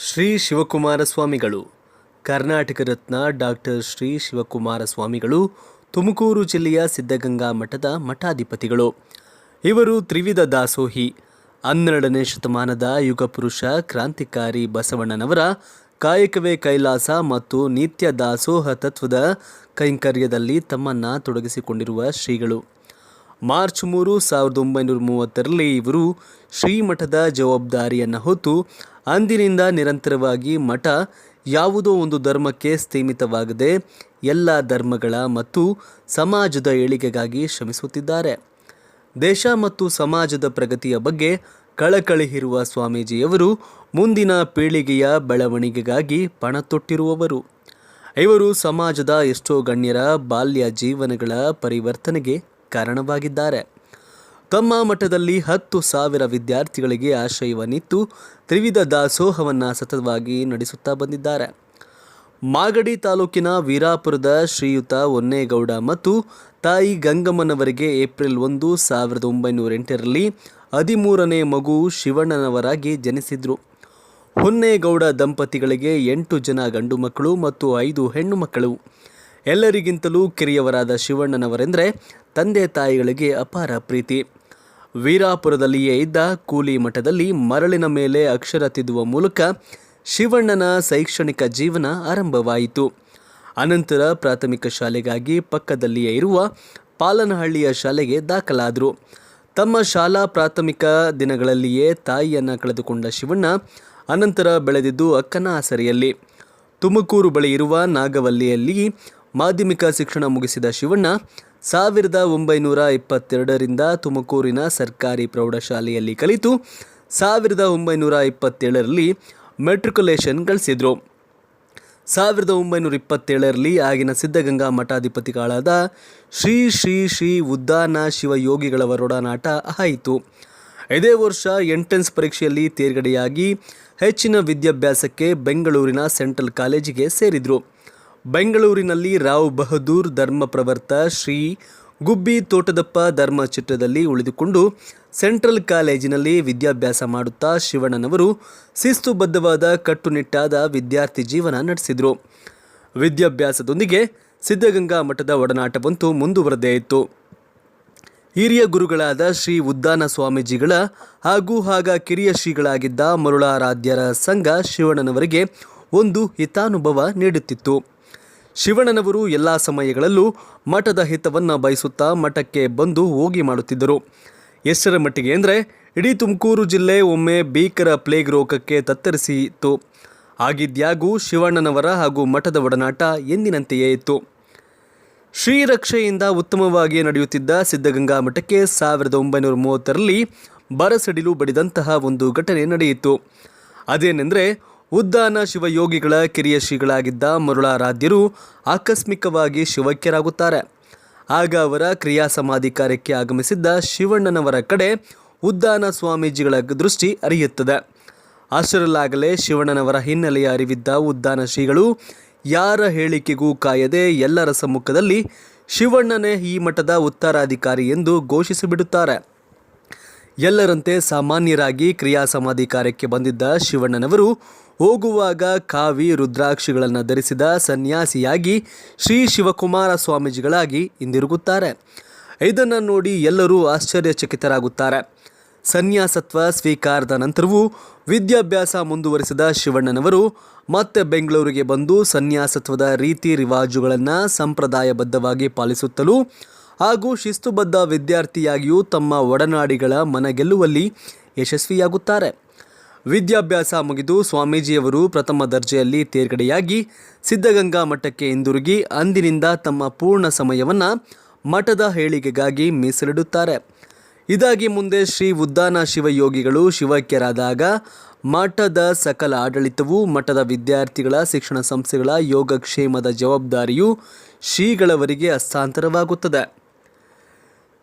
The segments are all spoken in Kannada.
ಶ್ರೀ ಶಿವಕುಮಾರ ಸ್ವಾಮಿಗಳು. ಕರ್ನಾಟಕ ರತ್ನ ಡಾಕ್ಟರ್ ಶ್ರೀ ಶಿವಕುಮಾರ ಸ್ವಾಮಿಗಳು, ತುಮಕೂರು ಜಿಲ್ಲೆಯ ಸಿದ್ಧಗಂಗಾ ಮಠದ ಮಠಾಧಿಪತಿಗಳು. ಇವರು ತ್ರಿವಿಧ ದಾಸೋಹಿ, ಹನ್ನೆರಡನೇ ಶತಮಾನದ ಯುಗಪುರುಷ ಕ್ರಾಂತಿಕಾರಿ ಬಸವಣ್ಣನವರ ಕಾಯಕವೇ ಕೈಲಾಸ ಮತ್ತು ನಿತ್ಯ ದಾಸೋಹ ತತ್ವದ ಕೈಂಕರ್ಯದಲ್ಲಿ ತಮ್ಮನ್ನ ತೊಡಗಿಸಿಕೊಂಡಿರುವ ಶ್ರೀಗಳು. ಮಾರ್ಚ್ ಮೂರು ಸಾವಿರದ ಒಂಬೈನೂರ ಮೂವತ್ತರಲ್ಲಿ ಇವರು ಶ್ರೀಮಠದ ಜವಾಬ್ದಾರಿಯನ್ನು ಹೊತ್ತು ಅಂದಿನಿಂದ ನಿರಂತರವಾಗಿ ಮಠ ಯಾವುದೋ ಒಂದು ಧರ್ಮಕ್ಕೆ ಸೀಮಿತವಾಗದೆ ಎಲ್ಲ ಧರ್ಮಗಳ ಮತ್ತು ಸಮಾಜದ ಏಳಿಗೆಗಾಗಿ ಶ್ರಮಿಸುತ್ತಿದ್ದಾರೆ. ದೇಶ ಮತ್ತು ಸಮಾಜದ ಪ್ರಗತಿಯ ಬಗ್ಗೆ ಕಳಕಳಿ ಸ್ವಾಮೀಜಿಯವರು ಮುಂದಿನ ಪೀಳಿಗೆಯ ಬೆಳವಣಿಗೆಗಾಗಿ ಪಣ ತೊಟ್ಟಿರುವವರು. ಇವರು ಸಮಾಜದ ಎಷ್ಟೋ ಗಣ್ಯರ ಬಾಲ್ಯ ಜೀವನಗಳ ಪರಿವರ್ತನೆಗೆ ಕಾರಣವಾಗಿದ್ದಾರೆ. ತಮ್ಮ ಮಠದಲ್ಲಿ ಹತ್ತು ಸಾವಿರ ವಿದ್ಯಾರ್ಥಿಗಳಿಗೆ ಆಶ್ರಯವನ್ನಿತ್ತು ತ್ರಿವಿಧ ದಾಸೋಹವನ್ನು ಸತತವಾಗಿ ನಡೆಸುತ್ತಾ ಬಂದಿದ್ದಾರೆ. ಮಾಗಡಿ ತಾಲೂಕಿನ ವೀರಾಪುರದ ಶ್ರೀಯುತ ಹೊನ್ನೇಗೌಡ ಮತ್ತು ತಾಯಿ ಗಂಗಮ್ಮನವರಿಗೆ ಏಪ್ರಿಲ್ ಒಂದು ಸಾವಿರದ ಒಂಬೈನೂರ ಎಂಟರಲ್ಲಿ ಹದಿಮೂರನೇ ಮಗು ಶಿವಣ್ಣನವರಾಗಿ ಜನಿಸಿದ್ರು. ಹೊನ್ನೇಗೌಡ ದಂಪತಿಗಳಿಗೆ ಎಂಟು ಜನ ಗಂಡು ಮಕ್ಕಳು ಮತ್ತು ಐದು ಹೆಣ್ಣು ಮಕ್ಕಳು. ಎಲ್ಲರಿಗಿಂತಲೂ ಕಿರಿಯವರಾದ ಶಿವಣ್ಣನವರೆಂದರೆ ತಂದೆ ತಾಯಿಗಳಿಗೆ ಅಪಾರ ಪ್ರೀತಿ. ವೀರಾಪುರದಲ್ಲಿಯೇ ಇದ್ದ ಕೂಲಿ ಮಠದಲ್ಲಿ ಮರಳಿನ ಮೇಲೆ ಅಕ್ಷರ ತಿದ್ದುವ ಮೂಲಕ ಶಿವಣ್ಣನ ಶೈಕ್ಷಣಿಕ ಜೀವನ ಆರಂಭವಾಯಿತು. ಅನಂತರ ಪ್ರಾಥಮಿಕ ಶಾಲೆಗಾಗಿ ಪಕ್ಕದಲ್ಲಿಯೇ ಇರುವ ಪಾಲನಹಳ್ಳಿಯ ಶಾಲೆಗೆ ದಾಖಲಾದರು. ತಮ್ಮ ಶಾಲಾ ಪ್ರಾಥಮಿಕ ದಿನಗಳಲ್ಲಿಯೇ ತಾಯಿಯನ್ನು ಕಳೆದುಕೊಂಡ ಶಿವಣ್ಣ ಅನಂತರ ಬೆಳೆದಿದ್ದು ಅಕ್ಕನ ಆಸರೆಯಲ್ಲಿ. ತುಮಕೂರು ಬಳಿ ಇರುವ ನಾಗವಲ್ಲಿಯಲ್ಲಿ ಮಾಧ್ಯಮಿಕ ಶಿಕ್ಷಣ ಮುಗಿಸಿದ ಶಿವಣ್ಣ, ಸಾವಿರದ ಒಂಬೈನೂರ ಇಪ್ಪತ್ತೆರಡರಿಂದ ತುಮಕೂರಿನ ಸರ್ಕಾರಿ ಪ್ರೌಢಶಾಲೆಯಲ್ಲಿ ಕಲಿತು, ಸಾವಿರದ ಒಂಬೈನೂರ ಇಪ್ಪತ್ತೇಳರಲ್ಲಿ ಮೆಟ್ರಿಕುಲೇಷನ್ ಗಳಿಸಿದರು. ಸಾವಿರದ ಒಂಬೈನೂರ ಇಪ್ಪತ್ತೇಳರಲ್ಲಿ ಆಗಿನ ಸಿದ್ಧಗಂಗಾ ಮಠಾಧಿಪತಿಗಳಾದ ಶ್ರೀ ಶ್ರೀ ಶ್ರೀ ಉದ್ದಾನ ಶಿವಯೋಗಿಗಳವರೊಡನಾಟ ಆಯಿತು. ಇದೇ ವರ್ಷ ಎಂಟ್ರೆನ್ಸ್ ಪರೀಕ್ಷೆಯಲ್ಲಿ ತೇರ್ಗಡೆಯಾಗಿ ಹೆಚ್ಚಿನ ವಿದ್ಯಾಭ್ಯಾಸಕ್ಕೆ ಬೆಂಗಳೂರಿನ ಸೆಂಟ್ರಲ್ ಕಾಲೇಜಿಗೆ ಸೇರಿದರು. ಬೆಂಗಳೂರಿನಲ್ಲಿ ರಾವ್ ಬಹದ್ದೂರ್ ಧರ್ಮ ಪ್ರವರ್ತ ಶ್ರೀ ಗುಬ್ಬಿ ತೋಟದಪ್ಪ ಧರ್ಮ ಚಿತ್ರದಲ್ಲಿ ಉಳಿದುಕೊಂಡು ಸೆಂಟ್ರಲ್ ಕಾಲೇಜಿನಲ್ಲಿ ವಿದ್ಯಾಭ್ಯಾಸ ಮಾಡುತ್ತಾ ಶಿವಣ್ಣನವರು ಶಿಸ್ತುಬದ್ಧವಾದ ಕಟ್ಟುನಿಟ್ಟಾದ ವಿದ್ಯಾರ್ಥಿ ಜೀವನ ನಡೆಸಿದರು. ವಿದ್ಯಾಭ್ಯಾಸದೊಂದಿಗೆ ಸಿದ್ಧಗಂಗಾ ಮಠದ ಒಡನಾಟವಂತೂ ಮುಂದುವರೆದೇ ಇತ್ತು. ಹಿರಿಯ ಗುರುಗಳಾದ ಶ್ರೀ ಉದ್ದಾನ ಸ್ವಾಮೀಜಿಗಳ ಹಾಗೂ ಆಗ ಕಿರಿಯ ಶ್ರೀಗಳಾಗಿದ್ದ ಮರುಳಾರಾಧ್ಯರ ಸಂಘ ಶಿವಣ್ಣನವರಿಗೆ ಒಂದು ಹಿತಾನುಭವ ನೀಡುತ್ತಿತ್ತು. ಶಿವಣ್ಣನವರು ಎಲ್ಲ ಸಮಯಗಳಲ್ಲೂ ಮಠದ ಹಿತವನ್ನು ಬಯಸುತ್ತಾ ಮಠಕ್ಕೆ ಬಂದು ಹೋಗಿ ಮಾಡುತ್ತಿದ್ದರು. ಎಷ್ಟರ ಮಟ್ಟಿಗೆ ಅಂದರೆ, ಇಡೀ ತುಮಕೂರು ಜಿಲ್ಲೆ ಒಮ್ಮೆ ಭೀಕರ ಪ್ಲೇಗ್ ರೋಗಕ್ಕೆ ತತ್ತರಿಸಿತ್ತು. ಆಗಿದ್ಯಾಗೂ ಶಿವಣ್ಣನವರ ಹಾಗೂ ಮಠದ ಒಡನಾಟ ಎಂದಿನಂತೆಯೇ ಇತ್ತು. ಶ್ರೀರಕ್ಷೆಯಿಂದ ಉತ್ತಮವಾಗಿ ನಡೆಯುತ್ತಿದ್ದ ಸಿದ್ಧಗಂಗಾ ಮಠಕ್ಕೆ ಸಾವಿರದ ಒಂಬೈನೂರ ಮೂವತ್ತರಲ್ಲಿ ಬರಸಡಿಲು ಬಡಿದಂತಹ ಒಂದು ಘಟನೆ ನಡೆಯಿತು. ಅದೇನೆಂದರೆ ಉದ್ದಾನ ಶಿವಯೋಗಿಗಳ ಕಿರಿಯ ಶ್ರೀಗಳಾಗಿದ್ದ ಮರುಳಾರಾಧ್ಯರು ಆಕಸ್ಮಿಕವಾಗಿ ಶಿವಕ್ಯರಾಗುತ್ತಾರೆ. ಆಗ ಅವರ ಕ್ರಿಯಾ ಸಮಾಧಿ ಕಾರ್ಯಕ್ಕೆ ಆಗಮಿಸಿದ್ದ ಶಿವಣ್ಣನವರ ಕಡೆ ಉದ್ದಾನ ಸ್ವಾಮೀಜಿಗಳ ದೃಷ್ಟಿ ಅರಿಯುತ್ತದೆ. ಅಷ್ಟರಲ್ಲಾಗಲೇ ಶಿವಣ್ಣನವರ ಹಿನ್ನೆಲೆಯ ಅರಿವಿದ್ದ ಉದ್ದಾನ ಶ್ರೀಗಳು, ಯಾರ ಹೇಳಿಕೆಗೂ ಕಾಯದೆ ಎಲ್ಲರ ಸಮ್ಮುಖದಲ್ಲಿ ಶಿವಣ್ಣನೇ ಈ ಮಠದ ಉತ್ತರಾಧಿಕಾರಿ ಎಂದು ಘೋಷಿಸಿಬಿಡುತ್ತಾರೆ. ಎಲ್ಲರಂತೆ ಸಾಮಾನ್ಯರಾಗಿ ಕ್ರಿಯಾ ಸಮಾಧಿ ಕಾರ್ಯಕ್ಕೆ ಬಂದಿದ್ದ ಶಿವಣ್ಣನವರು ಹೋಗುವಾಗ ಕಾವಿ ರುದ್ರಾಕ್ಷಿಗಳನ್ನು ಧರಿಸಿದ ಸನ್ಯಾಸಿಯಾಗಿ ಶ್ರೀ ಶಿವಕುಮಾರ ಸ್ವಾಮೀಜಿಗಳಾಗಿ ಹಿಂದಿರುಗುತ್ತಾರೆ. ಇದನ್ನು ನೋಡಿ ಎಲ್ಲರೂ ಆಶ್ಚರ್ಯಚಕಿತರಾಗುತ್ತಾರೆ. ಸನ್ಯಾಸತ್ವ ಸ್ವೀಕಾರದ ನಂತರವೂ ವಿದ್ಯಾಭ್ಯಾಸ ಮುಂದುವರಿಸಿದ ಶಿವಣ್ಣನವರು ಮತ್ತೆ ಬೆಂಗಳೂರಿಗೆ ಬಂದು ಸನ್ಯಾಸತ್ವದ ರೀತಿ ರಿವಾಜುಗಳನ್ನು ಸಂಪ್ರದಾಯಬದ್ಧವಾಗಿ ಪಾಲಿಸುತ್ತಲೂ ಹಾಗೂ ಶಿಸ್ತುಬದ್ಧ ವಿದ್ಯಾರ್ಥಿಯಾಗಿಯೂ ತಮ್ಮ ಒಡನಾಡಿಗಳ ಮನಗೆಲ್ಲುವಲ್ಲಿ ಯಶಸ್ವಿಯಾಗುತ್ತಾರೆ. ವಿದ್ಯಾಭ್ಯಾಸ ಮುಗಿದು ಸ್ವಾಮೀಜಿಯವರು ಪ್ರಥಮ ದರ್ಜೆಯಲ್ಲಿ ತೇರ್ಗಡೆಯಾಗಿ ಸಿದ್ಧಗಂಗಾ ಮಠಕ್ಕೆ ಹಿಂದಿರುಗಿ ಅಂದಿನಿಂದ ತಮ್ಮ ಪೂರ್ಣ ಸಮಯವನ್ನು ಮಠದ ಹೇಳಿಕೆಗಾಗಿ ಮೀಸಲಿಡುತ್ತಾರೆ. ಇದಾಗಿ ಮುಂದೆ ಶ್ರೀ ಉದ್ದಾನ ಶಿವಯೋಗಿಗಳು ಶಿವೈಕ್ಯರಾದಾಗ ಮಠದ ಸಕಲ ಆಡಳಿತವು ಮಠದ ವಿದ್ಯಾರ್ಥಿಗಳ ಶಿಕ್ಷಣ ಸಂಸ್ಥೆಗಳ ಯೋಗಕ್ಷೇಮದ ಜವಾಬ್ದಾರಿಯು ಶ್ರೀಗಳವರಿಗೆ ಹಸ್ತಾಂತರವಾಗುತ್ತದೆ.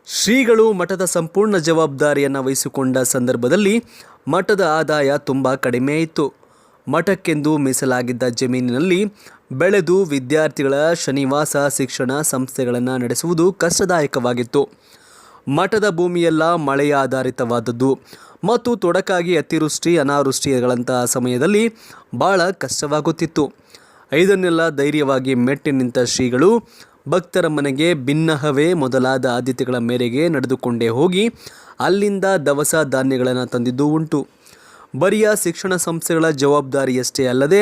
ಶ್ರೀಗಳು ಮಠದ ಸಂಪೂರ್ಣ ಜವಾಬ್ದಾರಿಯನ್ನು ವಹಿಸಿಕೊಂಡ ಸಂದರ್ಭದಲ್ಲಿ ಮಠದ ಆದಾಯ ತುಂಬ ಕಡಿಮೆ ಇತ್ತು. ಮಠಕ್ಕೆಂದು ಮೀಸಲಾಗಿದ್ದ ಜಮೀನಿನಲ್ಲಿ ಬೆಳೆದು ವಿದ್ಯಾರ್ಥಿಗಳ ಶನಿವಾಸ ಶಿಕ್ಷಣ ಸಂಸ್ಥೆಗಳನ್ನು ನಡೆಸುವುದು ಕಷ್ಟದಾಯಕವಾಗಿತ್ತು. ಮಠದ ಭೂಮಿಯೆಲ್ಲ ಮಳೆಯ ಆಧಾರಿತವಾದದ್ದು ಮತ್ತು ತೊಡಕಾಗಿ ಅತಿವೃಷ್ಟಿ ಅನಾವೃಷ್ಟಿಗಳಂತಹ ಸಮಯದಲ್ಲಿ ಭಾಳ ಕಷ್ಟವಾಗುತ್ತಿತ್ತು. ಇದನ್ನೆಲ್ಲ ಧೈರ್ಯವಾಗಿ ಮೆಟ್ಟಿ ನಿಂತ ಶ್ರೀಗಳು ಭಕ್ತರ ಮನೆಗೆ ಭಿನ್ನಹವೇ ಮೊದಲಾದ ಆದ್ಯತೆಗಳ ಮೇರೆಗೆ ನಡೆದುಕೊಂಡೇ ಹೋಗಿ ಅಲ್ಲಿಂದ ದವಸ ಧಾನ್ಯಗಳನ್ನು ತಂದಿದ್ದು ಉಂಟು. ಬರಿಯ ಶಿಕ್ಷಣ ಸಂಸ್ಥೆಗಳ ಜವಾಬ್ದಾರಿಯಷ್ಟೇ ಅಲ್ಲದೆ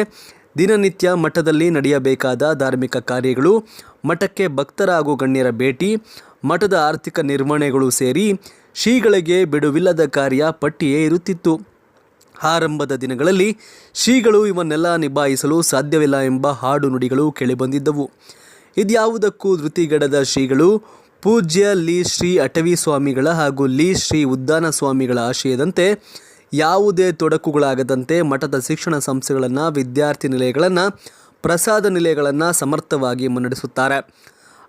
ದಿನನಿತ್ಯ ಮಠದಲ್ಲಿ ನಡೆಯಬೇಕಾದ ಧಾರ್ಮಿಕ ಕಾರ್ಯಗಳು, ಮಠಕ್ಕೆ ಭಕ್ತರ ಹಾಗೂ ಗಣ್ಯರ ಭೇಟಿ, ಮಠದ ಆರ್ಥಿಕ ನಿರ್ವಹಣೆಗಳು ಸೇರಿ ಶ್ರೀಗಳಿಗೆ ಬಿಡುವಿಲ್ಲದ ಕಾರ್ಯ ಪಟ್ಟಿಯೇ ಇರುತ್ತಿತ್ತು. ಆರಂಭದ ದಿನಗಳಲ್ಲಿ ಶ್ರೀಗಳು ಇವನ್ನೆಲ್ಲ ನಿಭಾಯಿಸಲು ಸಾಧ್ಯವಿಲ್ಲ ಎಂಬ ಹಾಡು ನುಡಿಗಳು ಕೇಳಿಬಂದಿದ್ದವು. ಇದ್ಯಾವುದಕ್ಕೂ ಧೃತಿಗಡದ ಶ್ರೀಗಳು ಪೂಜ್ಯ ಲಿ ಶ್ರೀ ಅಟವಿ ಸ್ವಾಮಿಗಳ ಹಾಗೂ ಲಿ ಶ್ರೀ ಉದ್ದಾನ ಸ್ವಾಮಿಗಳ ಆಶಯದಂತೆ ಯಾವುದೇ ತೊಡಕುಗಳಾಗದಂತೆ ಮಠದ ಶಿಕ್ಷಣ ಸಂಸ್ಥೆಗಳನ್ನು, ವಿದ್ಯಾರ್ಥಿ ನಿಲಯಗಳನ್ನು, ಪ್ರಸಾದ ನಿಲಯಗಳನ್ನು ಸಮರ್ಥವಾಗಿ ಮುನ್ನಡೆಸುತ್ತಾರೆ.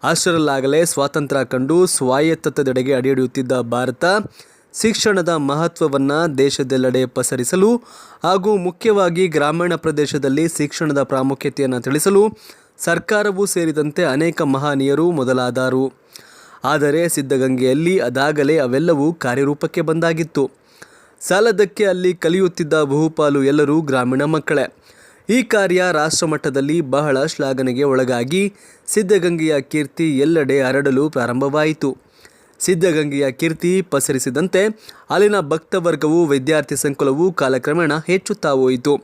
ಅಷ್ಟರಲ್ಲಾಗಲೇ ಸ್ವಾತಂತ್ರ್ಯ ಕಂಡು ಸ್ವಾಯತ್ತತೆಡೆಗೆ ಅಡಿಯಿಡಿಯುತ್ತಿದ್ದ ಭಾರತ ಶಿಕ್ಷಣದ ಮಹತ್ವವನ್ನು ದೇಶದೆಲ್ಲೆಡೆ ಪಸರಿಸಲು ಹಾಗೂ ಮುಖ್ಯವಾಗಿ ಗ್ರಾಮೀಣ ಪ್ರದೇಶದಲ್ಲಿ ಶಿಕ್ಷಣದ ಪ್ರಾಮುಖ್ಯತೆಯನ್ನು ತಿಳಿಸಲು ಸರ್ಕಾರವೂ ಸೇರಿದಂತೆ ಅನೇಕ ಮಹನೀಯರು ಮೊದಲಾದರು. ಆದರೆ ಸಿದ್ಧಗಂಗೆಯಲ್ಲಿ ಅದಾಗಲೇ ಅವೆಲ್ಲವೂ ಕಾರ್ಯರೂಪಕ್ಕೆ ಬಂದಾಗಿತ್ತು. ಸಾಲದಕ್ಕೆ ಅಲ್ಲಿ ಕಲಿಯುತ್ತಿದ್ದ ಬಹುಪಾಲು ಎಲ್ಲರೂ ಗ್ರಾಮೀಣ ಮಕ್ಕಳೇ. ಈ ಕಾರ್ಯ ರಾಷ್ಟ್ರಮಟ್ಟದಲ್ಲಿ ಬಹಳ ಶ್ಲಾಘನೆಗೆ ಒಳಗಾಗಿ ಸಿದ್ಧಗಂಗೆಯ ಕೀರ್ತಿ ಎಲ್ಲೆಡೆ ಹರಡಲು ಪ್ರಾರಂಭವಾಯಿತು. ಸಿದ್ಧಗಂಗೆಯ ಕೀರ್ತಿ ಪಸರಿಸಿದಂತೆ ಅಲ್ಲಿನ ಭಕ್ತವರ್ಗವು ವಿದ್ಯಾರ್ಥಿ ಸಂಕುಲವು ಕಾಲಕ್ರಮೇಣ ಹೆಚ್ಚುತ್ತಾ ಹೋಯಿತು.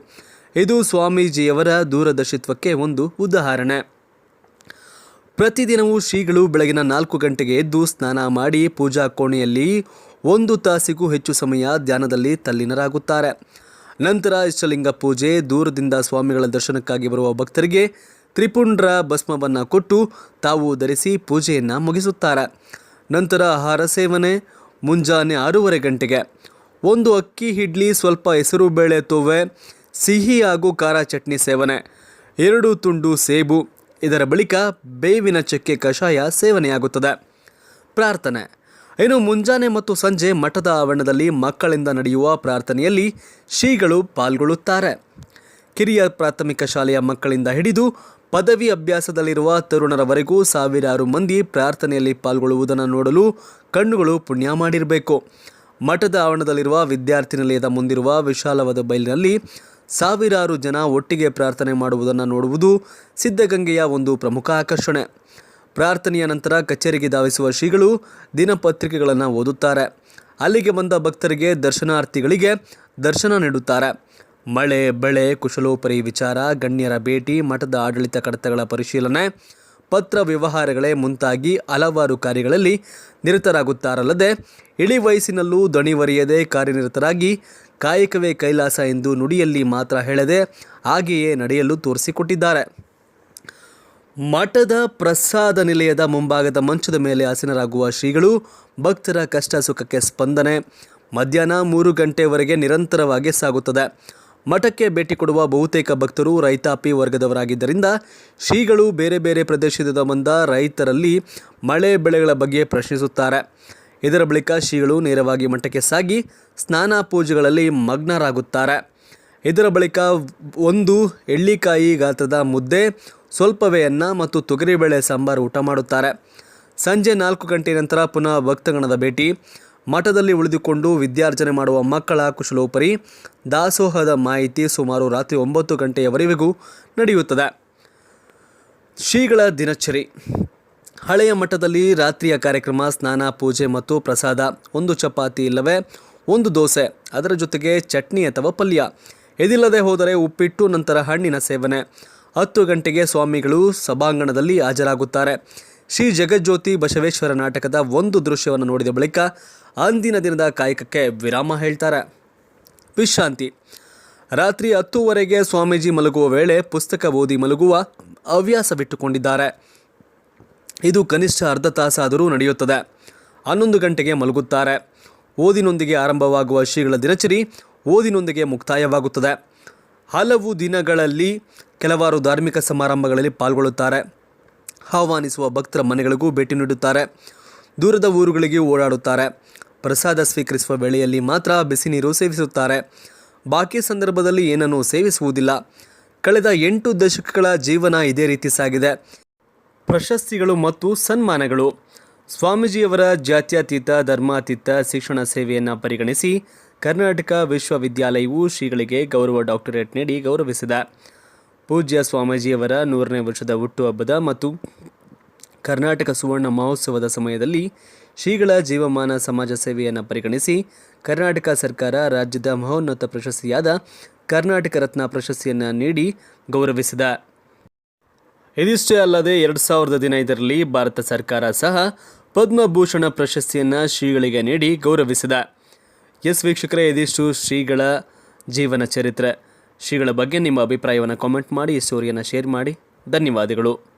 ಇದು ಸ್ವಾಮೀಜಿಯವರ ದೂರದರ್ಶಿತ್ವಕ್ಕೆ ಒಂದು ಉದಾಹರಣೆ. ಪ್ರತಿದಿನವೂ ಶ್ರೀಗಳು ಬೆಳಗಿನ ನಾಲ್ಕು ಗಂಟೆಗೆ ಎದ್ದು ಸ್ನಾನ ಮಾಡಿ ಪೂಜಾ ಕೋಣೆಯಲ್ಲಿ ಒಂದು ತಾಸಿಗೂ ಹೆಚ್ಚು ಸಮಯ ಧ್ಯಾನದಲ್ಲಿ ತಲ್ಲಿನರಾಗುತ್ತಾರೆ. ನಂತರ ಇಷ್ಟಲಿಂಗ ಪೂಜೆ, ದೂರದಿಂದ ಸ್ವಾಮಿಗಳ ದರ್ಶನಕ್ಕಾಗಿ ಬರುವ ಭಕ್ತರಿಗೆ ತ್ರಿಪುಂಡ್ರ ಭಸ್ಮವನ್ನು ಕೊಟ್ಟು ತಾವು ಧರಿಸಿ ಪೂಜೆಯನ್ನು ಮುಗಿಸುತ್ತಾರೆ. ನಂತರ ಆಹಾರ ಸೇವನೆ, ಮುಂಜಾನೆ ಆರೂವರೆ ಗಂಟೆಗೆ. ಒಂದು ಅಕ್ಕಿ, ಇಡ್ಲಿ, ಸ್ವಲ್ಪ ಹೆಸರು, ಬೇಳೆ, ತೋವೆ ಸಿಹಿ ಹಾಗೂ ಖಾರ ಚಟ್ನಿ ಸೇವನೆ, ಎರಡು ತುಂಡು ಸೇಬು, ಇದರ ಬಳಿಕ ಬೇವಿನ ಚಕ್ಕೆ ಕಷಾಯ ಸೇವನೆಯಾಗುತ್ತದೆ. ಪ್ರಾರ್ಥನೆ. ಇನ್ನು ಮುಂಜಾನೆ ಮತ್ತು ಸಂಜೆ ಮಠದ ಆವರಣದಲ್ಲಿ ಮಕ್ಕಳಿಂದ ನಡೆಯುವ ಪ್ರಾರ್ಥನೆಯಲ್ಲಿ ಶ್ರೀಗಳು ಪಾಲ್ಗೊಳ್ಳುತ್ತಾರೆ. ಕಿರಿಯ ಪ್ರಾಥಮಿಕ ಶಾಲೆಯ ಮಕ್ಕಳಿಂದ ಹಿಡಿದು ಪದವಿ ಅಭ್ಯಾಸದಲ್ಲಿರುವ ತರುಣರವರೆಗೂ ಸಾವಿರಾರು ಮಂದಿ ಪ್ರಾರ್ಥನೆಯಲ್ಲಿ ಪಾಲ್ಗೊಳ್ಳುವುದನ್ನು ನೋಡಲು ಕಣ್ಣುಗಳು ಪುಣ್ಯ ಮಾಡಿರಬೇಕು. ಮಠದ ಆವರಣದಲ್ಲಿರುವ ವಿದ್ಯಾರ್ಥಿ ನಿಲಯದ ಮುಂದಿರುವ ವಿಶಾಲವಾದ ಬಯಲಿನಲ್ಲಿ ಸಾವಿರಾರು ಜನ ಒಟ್ಟಿಗೆ ಪ್ರಾರ್ಥನೆ ಮಾಡುವುದನ್ನು ನೋಡುವುದು ಸಿದ್ಧಗಂಗೆಯ ಒಂದು ಪ್ರಮುಖ ಆಕರ್ಷಣೆ. ಪ್ರಾರ್ಥನೆಯ ನಂತರ ಕಚೇರಿಗೆ ಧಾವಿಸುವ ಶ್ರೀಗಳು ದಿನಪತ್ರಿಕೆಗಳನ್ನು ಓದುತ್ತಾರೆ. ಅಲ್ಲಿಗೆ ಬಂದ ಭಕ್ತರಿಗೆ ದರ್ಶನಾರ್ಥಿಗಳಿಗೆ ದರ್ಶನ ನೀಡುತ್ತಾರೆ. ಮಳೆ, ಬೆಳೆ, ಕುಶಲೋಪರಿ ವಿಚಾರ, ಗಣ್ಯರ ಭೇಟಿ, ಮಠದ ಆಡಳಿತ ಕಡತಗಳ ಪರಿಶೀಲನೆ, ಪತ್ರ ವ್ಯವಹಾರಗಳೇ ಮುಂತಾಗಿ ಹಲವಾರು ಕಾರ್ಯಗಳಲ್ಲಿ ನಿರತರಾಗುತ್ತಾರಲ್ಲದೆ, ಇಳಿ ವಯಸ್ಸಿನಲ್ಲೂ ದಣಿವರಿಯದೆ ಕಾರ್ಯನಿರತರಾಗಿ ಕಾಯಕವೇ ಕೈಲಾಸ ಎಂದು ನುಡಿಯಲ್ಲಿ ಮಾತ್ರ ಹೇಳದೆ ಹಾಗೆಯೇ ನಡೆಯಲು ತೋರಿಸಿಕೊಟ್ಟಿದ್ದಾರೆ. ಮಠದ ಪ್ರಸಾದ ನಿಲಯದ ಮುಂಭಾಗದ ಮಂಚದ ಮೇಲೆ ಆಸೀನರಾಗುವ ಶ್ರೀಗಳು ಭಕ್ತರ ಕಷ್ಟ ಸುಖಕ್ಕೆ ಸ್ಪಂದನೆ ಮಧ್ಯಾಹ್ನ ಮೂರು ಗಂಟೆವರೆಗೆ ನಿರಂತರವಾಗಿ ಸಾಗುತ್ತದೆ. ಮಠಕ್ಕೆ ಭೇಟಿ ಕೊಡುವ ಬಹುತೇಕ ಭಕ್ತರು ರೈತಾಪಿ ವರ್ಗದವರಾಗಿದ್ದರಿಂದ ಶ್ರೀಗಳು ಬೇರೆ ಬೇರೆ ಪ್ರದೇಶದಿಂದ ಬಂದ ರೈತರಲ್ಲಿ ಮಳೆ ಬೆಳೆಗಳ ಬಗ್ಗೆ ಪ್ರಶ್ನಿಸುತ್ತಾರೆ. ಇದರ ಬಳಿಕ ಶ್ರೀಗಳು ನೇರವಾಗಿ ಮಠಕ್ಕೆ ಸಾಗಿ ಸ್ನಾನ ಪೂಜೆಗಳಲ್ಲಿ ಮಗ್ನರಾಗುತ್ತಾರೆ. ಇದರ ಬಳಿಕ ಒಂದು ಎಳ್ಳಿಕಾಯಿ ಗಾತ್ರದ ಮುದ್ದೆ, ಸ್ವಲ್ಪವೇ ಅನ್ನ ಮತ್ತು ತೊಗರಿಬೇಳೆ ಸಾಂಬಾರು ಊಟ ಮಾಡುತ್ತಾರೆ. ಸಂಜೆ ನಾಲ್ಕು ಗಂಟೆ ನಂತರ ಪುನಃ ಭಕ್ತಗಣದ ಭೇಟಿ. ಮಠದಲ್ಲಿ ಉಳಿದುಕೊಂಡು ವಿದ್ಯಾರ್ಜನೆ ಮಾಡುವ ಮಕ್ಕಳ ಕುಶಲೋಪರಿ, ದಾಸೋಹದ ಮಾಹಿತಿ ಸುಮಾರು ರಾತ್ರಿ ಒಂಬತ್ತು ಗಂಟೆಯವರೆಗೂ ನಡೆಯುತ್ತದೆ. ಶ್ರೀಗಳ ದಿನಚರಿ. ಹಳೆಯ ಮಠದಲ್ಲಿ ರಾತ್ರಿಯ ಕಾರ್ಯಕ್ರಮ, ಸ್ನಾನ, ಪೂಜೆ ಮತ್ತು ಪ್ರಸಾದ. ಒಂದು ಚಪಾತಿ ಇಲ್ಲವೇ? ಒಂದು ದೋಸೆ. ಅದರ ಜೊತೆಗೆ ಚಟ್ನಿ ಅಥವಾ ಪಲ್ಯ. ಎದಿಲ್ಲದೆ ಹೋದರೆ ಉಪ್ಪಿಟ್ಟು, ನಂತರ ಹಣ್ಣಿನ ಸೇವನೆ. ಹತ್ತು ಗಂಟೆಗೆ ಸ್ವಾಮಿಗಳು ಸಭಾಂಗಣದಲ್ಲಿ ಹಾಜರಾಗುತ್ತಾರೆ. ಶ್ರೀ ಜಗಜ್ಯೋತಿ ಬಸವೇಶ್ವರ ನಾಟಕದ ಒಂದು ದೃಶ್ಯವನ್ನು ನೋಡಿದ ಬಳಿಕ ಅಂದಿನ ದಿನದ ಕಾಯಕಕ್ಕೆ ವಿರಾಮ ಹೇಳ್ತಾರೆ. ವಿಶ್ರಾಂತಿ. ರಾತ್ರಿ ಹತ್ತುವರೆಗೆ ಸ್ವಾಮೀಜಿ ಮಲಗುವ ವೇಳೆ ಪುಸ್ತಕ ಓದಿ ಮಲಗುವ ಹವ್ಯಾಸ ಬಿಟ್ಟುಕೊಂಡಿದ್ದಾರೆ ಇದು ಕನಿಷ್ಠ ಅರ್ಧ ತಾಸಾದರೂ ನಡೆಯುತ್ತದೆ. ಹನ್ನೊಂದು ಗಂಟೆಗೆ ಮಲಗುತ್ತಾರೆ. ಓದಿನೊಂದಿಗೆ ಆರಂಭವಾಗುವ ಶ್ರೀಗಳ ದಿನಚರಿ ಓದಿನೊಂದಿಗೆ ಮುಕ್ತಾಯವಾಗುತ್ತದೆ. ಹಲವು ದಿನಗಳಲ್ಲಿ ಕೆಲವಾರು ಧಾರ್ಮಿಕ ಸಮಾರಂಭಗಳಲ್ಲಿ ಪಾಲ್ಗೊಳ್ಳುತ್ತಾರೆ. ಆಹ್ವಾನಿಸುವ ಭಕ್ತರ ಮನೆಗಳಿಗೂ ಭೇಟಿ ನೀಡುತ್ತಾರೆ. ದೂರದ ಊರುಗಳಿಗೆ ಓಡಾಡುತ್ತಾರೆ. ಪ್ರಸಾದ ಸ್ವೀಕರಿಸುವ ವೇಳೆಯಲ್ಲಿ ಮಾತ್ರ ಬಿಸಿ ನೀರು ಸೇವಿಸುತ್ತಾರೆ. ಬಾಕಿ ಸಂದರ್ಭದಲ್ಲಿ ಏನನ್ನೂ ಸೇವಿಸುವುದಿಲ್ಲ. ಕಳೆದ ಎಂಟು ದಶಕಗಳ ಜೀವನ ಇದೇ ರೀತಿ ಸಾಗಿದೆ. ಪ್ರಶಸ್ತಿಗಳು ಮತ್ತು ಸನ್ಮಾನಗಳು. ಸ್ವಾಮೀಜಿಯವರ ಜಾತ್ಯತೀತ, ಧರ್ಮಾತೀತ ಶಿಕ್ಷಣ ಸೇವೆಯನ್ನು ಪರಿಗಣಿಸಿ ಕರ್ನಾಟಕ ವಿಶ್ವವಿದ್ಯಾಲಯವು ಶ್ರೀಗಳಿಗೆ ಗೌರವ ಡಾಕ್ಟರೇಟ್ ನೀಡಿ ಗೌರವಿಸಿದೆ. ಪೂಜ್ಯ ಸ್ವಾಮೀಜಿಯವರ ನೂರನೇ ವರ್ಷದ ಹುಟ್ಟುಹಬ್ಬದ ಮತ್ತು ಕರ್ನಾಟಕ ಸುವರ್ಣ ಮಹೋತ್ಸವದ ಸಮಯದಲ್ಲಿ ಶ್ರೀಗಳ ಜೀವಮಾನ ಸಮಾಜ ಸೇವೆಯನ್ನು ಪರಿಗಣಿಸಿ ಕರ್ನಾಟಕ ಸರ್ಕಾರ ರಾಜ್ಯದ ಮಹೋನ್ನತ ಪ್ರಶಸ್ತಿಯಾದ ಕರ್ನಾಟಕ ರತ್ನ ಪ್ರಶಸ್ತಿಯನ್ನು ನೀಡಿ ಗೌರವಿಸಿದೆ. ಇದಿಷ್ಟೇ ಅಲ್ಲದೆ ಎರಡು ಸಾವಿರದ ಹದಿನೈದರಲ್ಲಿ ಭಾರತ ಸರ್ಕಾರ ಸಹ ಪದ್ಮಭೂಷಣ ಪ್ರಶಸ್ತಿಯನ್ನು ಶ್ರೀಗಳಿಗೆ ನೀಡಿ ಗೌರವಿಸಿದ. ಎಸ್ ವೀಕ್ಷಕರೇ, ಇದಿಷ್ಟು ಶ್ರೀಗಳ ಜೀವನ ಚರಿತ್ರೆ. ಶ್ರೀಗಳ ಬಗ್ಗೆ ನಿಮ್ಮ ಅಭಿಪ್ರಾಯವನ್ನು ಕಾಮೆಂಟ್ ಮಾಡಿ, ಈ ಸ್ಟೋರಿಯನ್ನು ಶೇರ್ ಮಾಡಿ. ಧನ್ಯವಾದಗಳು.